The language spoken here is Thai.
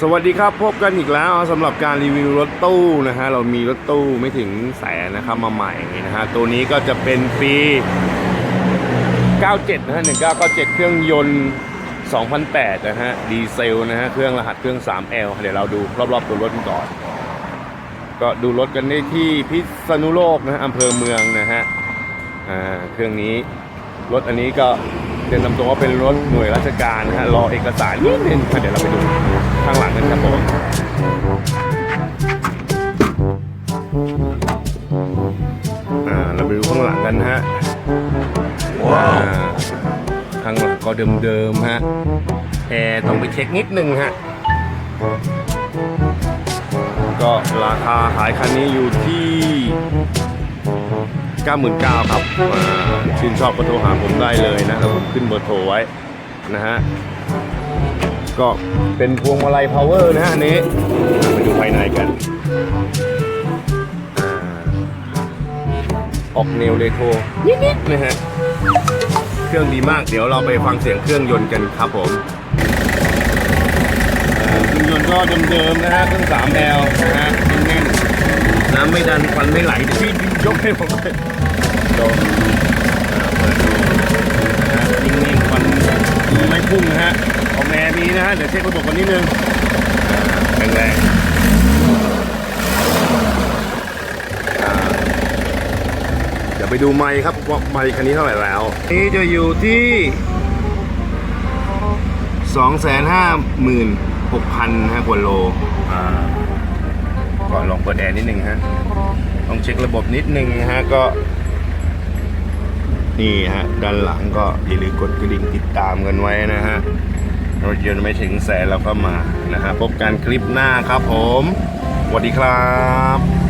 สวัสดีครับพบกันอีกแล้วสำหรับการรีวิวรถตู้นะฮะเรามีรถตู้ไม่ถึงแสนนะครับมาใหม่นะฮะตัวนี้ก็จะเป็นปี 97 นะฮะ 1997 เครื่องยนต์ 2008 นะฮะ ดีเซลนะฮะ เครื่องรหัสเครื่อง 3L เดี๋ยวเราดูรอบๆตัวรถกันก่อน ก็ดูรถกันได้ที่พิษณุโลกนะฮะอำเภอเมืองนะฮะ อ่า เครื่องนี้ รถอันนี้ก็ เดินนำตัวว่าเป็นรถหน่วยราชการนะฮะรอเอกสารนิดนึงเดี๋ยวเราไปดูข้างหลังกันครับผมอ่าเราไปดูข้างหลังกันนะฮะว้าวข้างหลังก็เดิมๆฮะแอร์ต้องไปเช็คนิดนึงฮะก็ราคาขายคันนี้อยู่ที่ 99,000ครับอ่าชื่นชอบก็โทรหาผมได้เลยนะแล้วผมขึ้นเบอร์โทรไว้นะฮะก็เป็นพวงมาลัยพาวเวอร์นะฮะอันนี้อ่าไปดูภายในกันออกแนวเรโทรนิดๆนะฮะเครื่องดีมากเดี๋ยวเราไปฟังเสียงเครื่องยนต์กันครับผมเครื่องยนต์ก็เดิมๆนะฮะเครื่อง 3L นะฮะแน่น น้ำไม่ดันควันไม่ไหลพี่ยกให้ผมเลยโดนอ่าเปิดดูนะฮะนิ่งๆควันไม่พุ่งนะฮะคอมแอร์มีนะฮะเดี๋ยวเช็คระบบกันนิดนึงแรงๆอ่าเดี๋ยวไปดูไมค์ครับว่าไมค์คันนี้เท่าไหร่แล้ว นี่จะอยู่ที่256,000ฮะกว่าโลอ่า ก่อลองเปิดแอร์นิดนึงฮะต้องเช็คระบบนิดนึงฮะก็ นี่ฮะ ด้านหลังก็อย่าลืมกดกระดิ่งติดตามกันไว้นะฮะรถยนต์ไม่ถึงแสนเราก็มานะฮะพบกันคลิปหน้าครับผมสวัสดีครับ